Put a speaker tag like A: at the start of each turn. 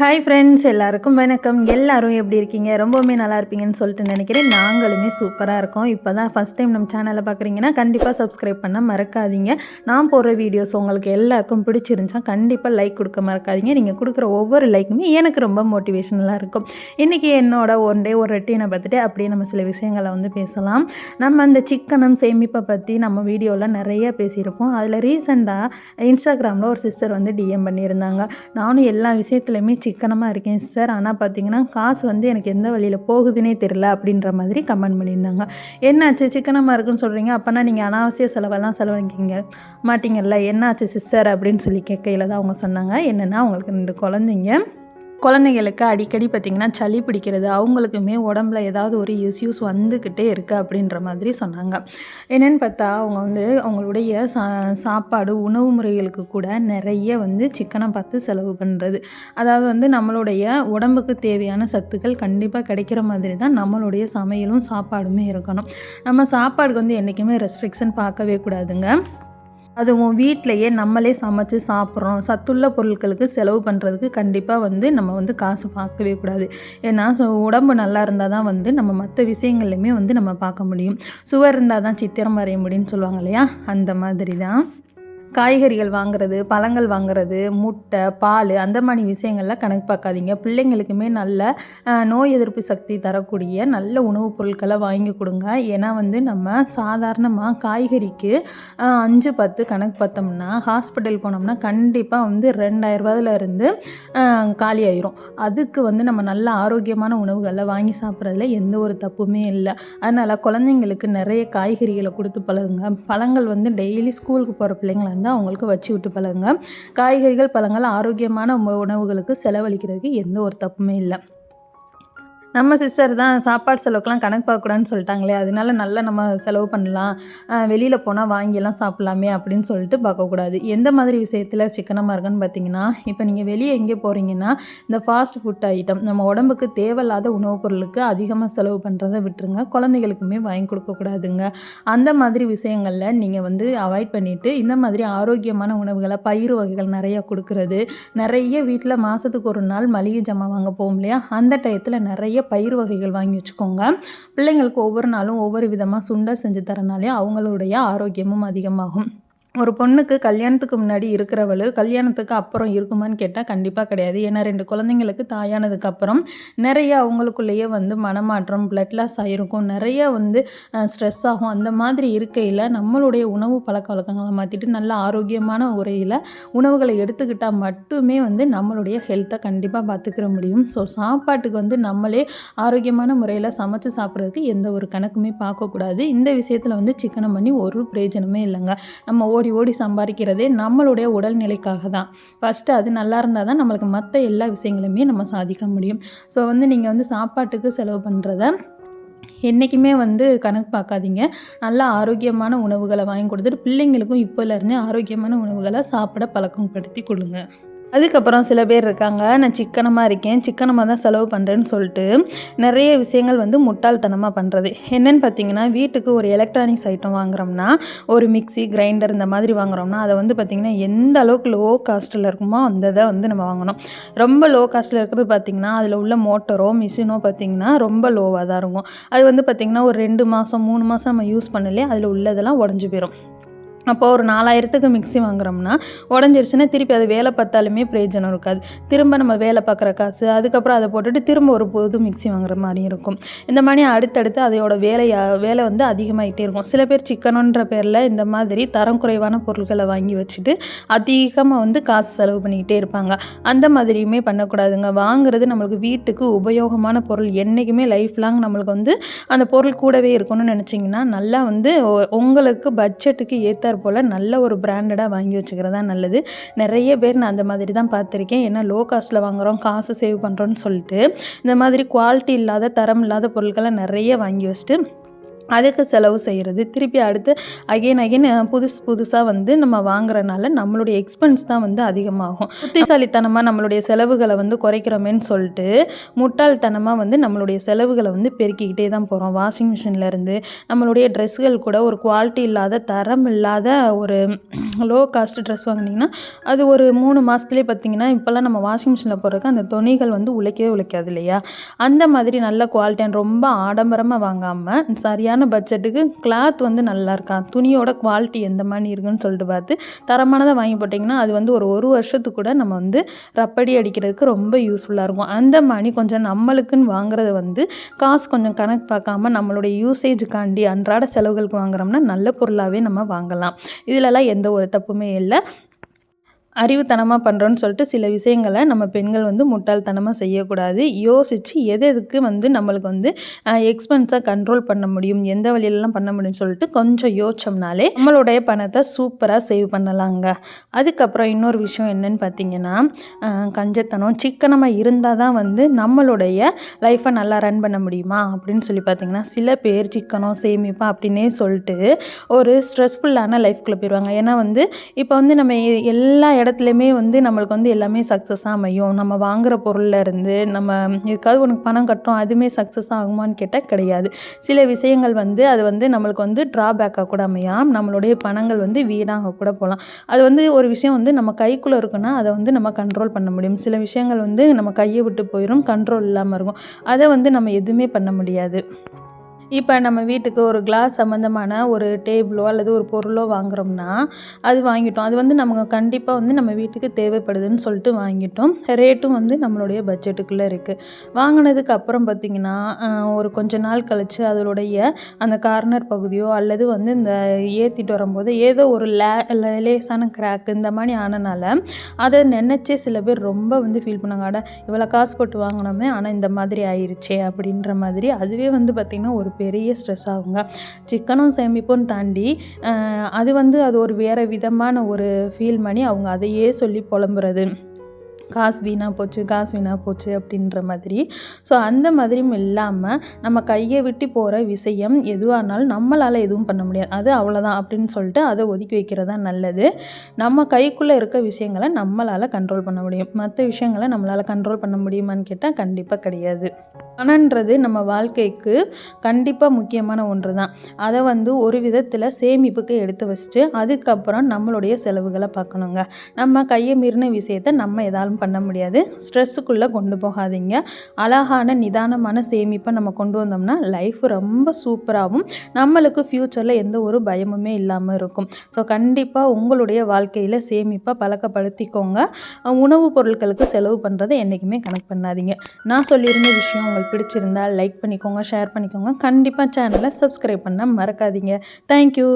A: Hi friends எல்லாருக்கும் வணக்கம். எல்லாரும் எப்படி இருக்கீங்க? ரொம்பவுமே நல்லா இருப்பீங்கன்னு சொல்லிட்டு நினைக்கிறேன். நாங்களுமே சூப்பராக இருக்கோம். இப்போ தான் ஃபஸ்ட் டைம் நம்ம சேனலை பார்க்குறீங்கன்னா கண்டிப்பாக சப்ஸ்கிரைப் பண்ண மறக்காதீங்க. நான் போடுற வீடியோஸ் உங்களுக்கு எல்லாருக்கும் பிடிச்சிருந்துச்சா கண்டிப்பாக லைக் கொடுக்க மறக்காதீங்க. நீங்கள் கொடுக்குற ஒவ்வொரு லைக்குமே எனக்கு ரொம்ப மோட்டிவேஷனலாக இருக்கும். இன்றைக்கி என்னோட ஒன் டே ஒரு ரொட்டீனை பார்த்துட்டு அப்படியே நம்ம சில விஷயங்களை வந்து பேசலாம். நம்ம அந்த சிக்கனம் சேமிப்பை பற்றி நம்ம வீடியோவில் நிறைய பேசியிருப்போம். அதில் ரீசெண்டாக இன்ஸ்டாகிராமில் ஒரு சிஸ்டர் வந்து டிஎம் பண்ணியிருந்தாங்க. நானும் எல்லா விஷயத்துலையுமே சிக்கனமாக இருக்கேன் சார் ஆனால் பார்த்தீங்கன்னா காசு வந்து எனக்கு எந்த வழியில் போகுதுன்னே தெரில அப்படின்ற மாதிரி கமெண்ட் பண்ணியிருந்தாங்க. என்னாச்சு? சிக்கனமாக இருக்குன்னு சொல்கிறீங்க அப்போனா நீங்கள் அனாவசிய செலவெல்லாம் செலவழிக்கிங்க மாட்டீங்கல்ல? என்னாச்சு சிஸ்டர்? அப்படின்னு சொல்லி கேட்கையில் தான் அவங்க சொன்னாங்க. என்னென்னா அவங்களுக்கு ரெண்டு குழந்தைங்க. குழந்தைங்களுக்கு அடிக்கடி பார்த்திங்கன்னா சளி பிடிக்கிறது அவங்களுக்குமே உடம்புல ஏதாவது ஒரு இஷ்யூஸ் வந்துக்கிட்டே இருக்குது அப்படின்ற மாதிரி சொன்னாங்க. என்னென்னு பார்த்தா அவங்க வந்து அவங்களுடைய சா சாப்பாடு உணவு முறைகளுக்கு கூட நிறைய வந்து சிக்கனை பார்த்து செலவு பண்ணுறது அதாவது வந்து நம்மளுடைய உடம்புக்கு தேவையான சத்துக்கள் கண்டிப்பாக கிடைக்கிற மாதிரி தான் நம்மளுடைய சமையலும் சாப்பாடுமே இருக்கணும். நம்ம சாப்பாடுக்கு வந்து என்றைக்குமே ரெஸ்ட்ரிக்ஷன் பார்க்கவே கூடாதுங்க. அதுவும் வீட்டிலையே நம்மளே சமைச்சு சாப்பிட்றோம். சத்துள்ள பொருட்களுக்கு செலவு பண்ணுறதுக்கு கண்டிப்பாக வந்து நம்ம வந்து காசு பார்க்கவே கூடாது. ஏன்னா ஸோ உடம்பு நல்லா இருந்தால் தான் வந்து நம்ம மற்ற விஷயங்கள்லையுமே வந்து நம்ம பார்க்க முடியும். சுவர் இருந்தால் தான் சித்திரம் வரைய முடியும்னு சொல்லுவாங்க இல்லையா? அந்த மாதிரி தான். காய்கறிகள் வாங்குறது பழங்கள் வாங்குறது முட்டை பால் அந்த மாதிரி விஷயங்கள்லாம் கணக்கு பார்க்காதீங்க. பிள்ளைங்களுக்குமே நல்ல நோய் எதிர்ப்பு சக்தி தரக்கூடிய நல்ல உணவுப் பொருட்களை வாங்கி கொடுங்க. ஏன்னா வந்து நம்ம சாதாரணமாக காய்கறிக்கு அஞ்சு பத்து கணக்கு பார்த்தோம்னா ஹாஸ்பிட்டல் போனோம்னா கண்டிப்பாக வந்து ரெண்டாயிரரூபாயில இருந்து காலி ஆயிரும். அதுக்கு வந்து நம்ம நல்ல ஆரோக்கியமான உணவுகளை வாங்கி சாப்பிட்றதுல எந்த ஒரு தப்புமே இல்லை. அதனால் குழந்தைங்களுக்கு நிறைய காய்கறிகளை கொடுத்து பழகுங்க. பழங்கள் வந்து டெய்லி ஸ்கூலுக்கு போகிற பிள்ளைங்களை இருந்தால் அவங்களுக்கு வச்சு விட்டு பழகுங்க. காய்கறிகள் பழங்கள் ஆரோக்கியமான உணவுகளுக்கு செலவழிக்கிறதுக்கு எந்த ஒரு தப்புமே இல்லை. நம்ம சிஸ்டர் தான் சாப்பாடு செலவுக்கெலாம் கணக்கு பார்க்கக்கூடாதுன்னு சொல்லிட்டாங்களே அதனால நல்லா நம்ம செலவு பண்ணலாம். வெளியில் போனால் வாங்கியெல்லாம் சாப்பிட்லாமே அப்படின்னு சொல்லிட்டு பார்க்கக்கூடாது. எந்த மாதிரி விஷயத்தில் சிக்கனமாக இருக்குன்னு பார்த்தீங்கன்னா இப்போ நீங்கள் வெளியே எங்கே போகிறீங்கன்னா இந்த ஃபாஸ்ட் ஃபுட் ஐட்டம் நம்ம உடம்புக்கு தேவையில்லாத உணவுப் பொருளுக்கு அதிகமாக செலவு பண்ணுறதை விட்டுருங்க. குழந்தைகளுக்குமே வாங்கி கொடுக்கக்கூடாதுங்க. அந்த மாதிரி விஷயங்களில் நீங்கள் வந்து அவாய்ட் பண்ணிவிட்டு இந்த மாதிரி ஆரோக்கியமான உணவுகளை பயிர் வகைகள் நிறைய கொடுக்குறது நிறைய வீட்டில் மாதத்துக்கு ஒரு நாள் மளிகை ஜாமான் வாங்க போகும் இல்லையா? அந்த டயத்தில் நிறைய பயிர் வகைகள் வாங்கி வச்சுக்கோங்க. பிள்ளைங்களுக்கு ஒவ்வொரு நாளும் ஒவ்வொரு விதமாக சுண்டல் செஞ்சு தரனாலே அவங்களுடைய ஆரோக்கியமும் அதிகமாகும். ஒரு பொண்ணுக்கு கல்யாணத்துக்கு முன்னாடி இருக்கிறவளு கல்யாணத்துக்கு அப்புறம் இருக்குமான்னு கேட்டால் கண்டிப்பாக கிடையாது. ஏன்னா ரெண்டு குழந்தைங்களுக்கு தாயானதுக்கு அப்புறம் நிறைய அவங்களுக்குள்ளேயே வந்து மனமாற்றம் பிளட் லாஸ் ஆகிருக்கும் நிறைய வந்து ஸ்ட்ரெஸ் ஆகும். அந்த மாதிரி இருக்கையில் நம்மளுடைய உணவு பழக்க வழக்கங்களை மாற்றிட்டு நல்ல ஆரோக்கியமான முறையில் உணவுகளை எடுத்துக்கிட்டால் மட்டுமே வந்து நம்மளுடைய ஹெல்த்தை கண்டிப்பாக பார்த்துக்கிற முடியும். ஸோ சாப்பாட்டுக்கு வந்து நம்மளே ஆரோக்கியமான முறையில் சமைச்சு சாப்பிட்றதுக்கு எந்த ஒரு கணக்குமே பார்க்கக்கூடாது. இந்த விஷயத்தில் வந்து சிக்கனம் பண்ணி ஒரு பிரயோஜனமே இல்லைங்க. நம்ம ஓடி ஓடி சம்பாதிக்கிறதே நம்மளுடைய உடல்நிலைக்காக தான் ஃபஸ்ட்டு அது நல்லா இருந்தால் தான் நம்மளுக்கு மற்ற எல்லா விஷயங்களுமே நம்ம சாதிக்க முடியும். ஸோ வந்து நீங்கள் வந்து சாப்பாட்டுக்கு செலவு பண்ணுறத என்றைக்குமே வந்து கணக்கு பார்க்காதீங்க. நல்ல ஆரோக்கியமான உணவுகளை வாங்கி கொடுத்துட்டு பிள்ளைங்களுக்கும் இப்போலேருந்தே ஆரோக்கியமான உணவுகளை சாப்பிட பழக்கம் படுத்தி கொடுங்க அதுக்கப்புறம் சில பேர் இருக்காங்க நான் சிக்கனமாக இருக்கேன் சிக்கனமாக தான் செலவு பண்ணுறேன்னு சொல்லிட்டு நிறைய விஷயங்கள் வந்து முட்டாள்தனமாக பண்ணுறது என்னென்னு பார்த்தீங்கன்னா வீட்டுக்கு ஒரு எலக்ட்ரானிக்ஸ் ஐட்டம் வாங்குறோம்னா ஒரு மிக்ஸி கிரைண்டர் இந்த மாதிரி வாங்குறோம்னா அதை வந்து பார்த்திங்கன்னா எந்த அளவுக்கு லோ காஸ்ட்டில் இருக்குமோ அந்த இதை வந்து நம்ம வாங்கணும். ரொம்ப லோ காஸ்ட்டில் இருக்கிறது பார்த்திங்கன்னா அதில் உள்ள மோட்டரோ மிஷினோ பார்த்திங்கன்னா ரொம்ப லோவாக தான் இருக்கும். அது வந்து பார்த்திங்கன்னா ஒரு ரெண்டு மாதம் மூணு மாதம் நம்ம யூஸ் பண்ணலே அதில் உள்ளதெல்லாம் உடஞ்சி போயிடும் அப்போது ஒரு நாலாயிரத்துக்கு மிக்ஸி வாங்குறோம்னா உடஞ்சிருச்சுன்னா திருப்பி அது வேலை பார்த்தாலுமே பிரயோஜனம் இருக்காது. திரும்ப நம்ம வேலை பார்க்குற காசு அதுக்கப்புறம் அதை போட்டுட்டு திரும்ப ஒரு புது மிக்ஸி வாங்குற மாதிரி இருக்கும். இந்த மாதிரி அடுத்தடுத்து அதோட வேலையா வேலை வந்து அதிகமாகிட்டே இருக்கும். சில பேர் சிக்கனுன்ற பேரில் இந்த மாதிரி தரம் குறைவான பொருட்களை வாங்கி வச்சுட்டு அதிகமாக வந்து காசு செலவு பண்ணிக்கிட்டே இருப்பாங்க. அந்த மாதிரியுமே பண்ணக்கூடாதுங்க. வாங்குறது நம்மளுக்கு வீட்டுக்கு உபயோகமான பொருள். என்றைக்குமே லைஃப் லாங் நம்மளுக்கு வந்து அந்த பொருள் கூடவே இருக்கணும்னு நினச்சிங்கன்னா நல்லா வந்து உங்களுக்கு பட்ஜெட்டுக்கு ஏற்ற ஏற்றாற் போல் நல்ல ஒரு பிராண்டடாக வாங்கி வச்சுக்கிறதா நல்லது. நிறைய பேர் நான் அந்த மாதிரி தான் பார்த்துருக்கேன். ஏன்னா லோ காஸ்ட்டில் வாங்குகிறோம் காசு சேவ் பண்ணுறோன்னு சொல்லிட்டு. இந்த மாதிரி குவாலிட்டி இல்லாத தரம் இல்லாத பொருட்களை நிறைய வாங்கி வச்சுட்டு அதுக்கு செலவு செய்கிறது திருப்பி அடுத்து அகைன் அகைன் புதுசு புதுசாக வந்து நம்ம வாங்குறனால நம்மளுடைய எக்ஸ்பென்ஸ் தான் வந்து அதிகமாகும். புத்திசாலித்தனமாக நம்மளுடைய செலவுகளை வந்து குறைக்கிறோமேன்னு சொல்லிட்டு முட்டாள்தனமாக வந்து நம்மளுடைய செலவுகளை வந்து பெருக்கிக்கிட்டே தான் போகிறோம் வாஷிங் மிஷின்லேருந்து நம்மளுடைய ட்ரெஸ்ஸுகள் கூட ஒரு குவாலிட்டி இல்லாத தரம் இல்லாத ஒரு லோ காஸ்ட் ட்ரெஸ் வாங்கினீங்கன்னா அது ஒரு மூணு மாதத்துலேயே பார்த்தீங்கன்னா இப்போல்லாம் நம்ம வாஷிங் மிஷினில் போடுறதுக்கு அந்த துணிகள் வந்து உழைக்கவே உழைக்காது இல்லையா? அந்த மாதிரி நல்ல குவாலிட்டியான ரொம்ப ஆடம்பரமாக வாங்காமல் சரியான பட்ஜெட்டுக்கு கிளாத் வந்து நல்லா இருக்கா? துணியோட குவாலிட்டி எந்த மாதிரி இருக்குன்னு சொல்லிட்டு பார்த்து தரமானதாக வாங்கி போட்டிங்கன்னா அது வந்து ஒரு ஒரு வருஷத்துக்கு கூட நம்ம வந்து ரப்படி அடிக்கிறதுக்கு ரொம்ப யூஸ்ஃபுல்லாக இருக்கும். அந்த மாதிரி கொஞ்சம் நம்மளுக்குன்னு வாங்குறது வந்து காசு கொஞ்சம் கணக்கு பார்க்காம நம்மளுடைய யூசேஜுக்காண்டி அன்றாட செலவுகளுக்கு வாங்குறோம்னா நல்ல பொருளாகவே நம்ம வாங்கலாம். இதிலலாம் எந்த ஒரு தப்புமே இல்லை. அறிவுத்தனமாக பண்ணுறோன்னு சொல்லிட்டு சில விஷயங்களை நம்ம பெண்கள் வந்து முட்டாள்தனமாக செய்யக்கூடாது. யோசித்து எது எதுக்கு வந்து நம்மளுக்கு வந்து எக்ஸ்பென்ஸாக கண்ட்ரோல் பண்ண முடியும்? எந்த வழியிலலாம் பண்ண முடியும்னு சொல்லிட்டு கொஞ்சம் யோசிச்சோம்னாலே நம்மளுடைய பணத்தை சூப்பராக சேவ் பண்ணலாங்க. அதுக்கப்புறம் இன்னொரு விஷயம் என்னன்னு பார்த்தீங்கன்னா கஞ்சத்தனம். சிக்கனமாக இருந்தால் தான் வந்து நம்மளுடைய லைஃப்பை நல்லா ரன் பண்ண முடியுமா? அப்படின்னு சொல்லி பார்த்தீங்கன்னா சில பேர் சிக்கனம் சேமிப்பா அப்படின்னே சொல்லிட்டு ஒரு ஸ்ட்ரெஸ்ஃபுல்லான லைஃப்குள்ளே போயிடுவாங்க ஏன்னா வந்து இப்போ வந்து நம்ம எல்லா இடத்துலையுமே வந்து நம்மளுக்கு வந்து எல்லாமே சக்ஸஸாக அமையும். நம்ம வாங்குற பொருள்ல இருந்து நம்ம எதுக்காவது உனக்கு பணம் கட்டுறோம் அதுவுமே சக்ஸஸ் ஆகுமான்னு கேட்டால் கிடையாது. சில விஷயங்கள் வந்து அது வந்து நம்மளுக்கு வந்து ட்ராபேக்காக கூட அமையாம். நம்மளுடைய பணங்கள் வந்து வீணாக கூட போகலாம் அது வந்து ஒரு விஷயம் வந்து நம்ம கைக்குள்ளே இருக்குன்னா அதை வந்து நம்ம கண்ட்ரோல் பண்ண முடியும். சில விஷயங்கள் வந்து நம்ம கையை விட்டு போயிடும் கண்ட்ரோல் இல்லாமல் இருக்கும். அதை வந்து நம்ம எதுவுமே பண்ண முடியாது. இப்போ நம்ம வீட்டுக்கு ஒரு கிளாஸ் சம்மந்தமான ஒரு டேபிளோ அல்லது ஒரு பொருளோ வாங்குறோம்னா அது வாங்கிட்டோம். அது வந்து நமக்கு கண்டிப்பாக வந்து நம்ம வீட்டுக்கு தேவைப்படுதுன்னு சொல்லிட்டு வாங்கிட்டோம். ரேட்டும் வந்து நம்மளுடைய பட்ஜெட்டுக்குள்ளே இருக்குது வாங்கினதுக்கு அப்புறம் பார்த்திங்கன்னா ஒரு கொஞ்ச நாள் கழித்து அதனுடைய அந்த கார்னர் பகுதியோ அல்லது வந்து இந்த ஏற்றிட்டு வரும்போது ஏதோ ஒரு லே லேசான கிராக் இந்த மாதிரி ஆனனால அதை நினச்சே சில பேர் ரொம்ப வந்து ஃபீல் பண்ணாங்க. அட இவ்வளோ காசு போட்டு வாங்கினோமே ஆனால் இந்த மாதிரி ஆயிடுச்சே அப்படின்ற மாதிரி அதுவே வந்து பார்த்திங்கன்னா ஒரு பெரிய ஸ்ட்ரெஸ் ஆகுங்க. சிக்கனும் சேமிப்பும் தாண்டி அது வந்து அது ஒரு வேறு விதமான ஒரு ஃபீல் பண்ணி அவங்க அதையே சொல்லி புலம்புறது. காசு வீணாக போச்சு காசு வீணாக போச்சு அப்படின்ற மாதிரி. ஸோ அந்த மாதிரியும் இல்லாமல் நம்ம கையை விட்டு போகிற விஷயம் எதுவானாலும் நம்மளால் எதுவும் பண்ண முடியாது. அது அவ்வளோதான் அப்படின்னு சொல்லிட்டு அதை ஒதுக்கி வைக்கிறது தான் நல்லது. நம்ம கைக்குள்ளே இருக்க விஷயங்களை நம்மளால் கண்ட்ரோல் பண்ண முடியும். மற்ற விஷயங்களை நம்மளால் கண்ட்ரோல் பண்ண முடியுமான்னு கேட்டால் கண்டிப்பாக கிடையாது. பணன்றது நம்ம வாழ்க்கைக்கு கண்டிப்பாக முக்கியமான ஒன்று தான் அதை வந்து ஒரு விதத்தில் சேமிப்புக்கு எடுத்து வச்சுட்டு அதுக்கப்புறம் நம்மளுடைய செலவுகளை பார்க்கணுங்க. நம்ம கையை மீறின விஷயத்த நம்ம எதாலும் பண்ண முடியாது. ஸ்ட்ரெஸ்ஸுக்குள்ளே கொண்டு போகாதீங்க. அழகான நிதானமான சேமிப்பை நம்ம கொண்டு வந்தோம்னா லைஃப் ரொம்ப சூப்பராகவும் நம்மளுக்கு ஃப்யூச்சரில் எந்த ஒரு பயமுமே இல்லாமல் இருக்கும். ஸோ கண்டிப்பாக உங்களுடைய வாழ்க்கையில் சேமிப்பாக பழக்கப்படுத்திக்கோங்க. உணவுப் பொருட்களுக்கு செலவு பண்ணுறதை என்றைக்குமே கணக்கு பண்ணாதீங்க. நான் சொல்லியிருந்த விஷயம் உங்களுக்கு பிடிச்சிருந்தா லைக் பண்ணிக்கோங்க ஷேர் பண்ணிக்கோங்க. கண்டிப்பாக சேனலை சப்ஸ்கிரைப் பண்ண மறக்காதீங்க. தேங்க்யூ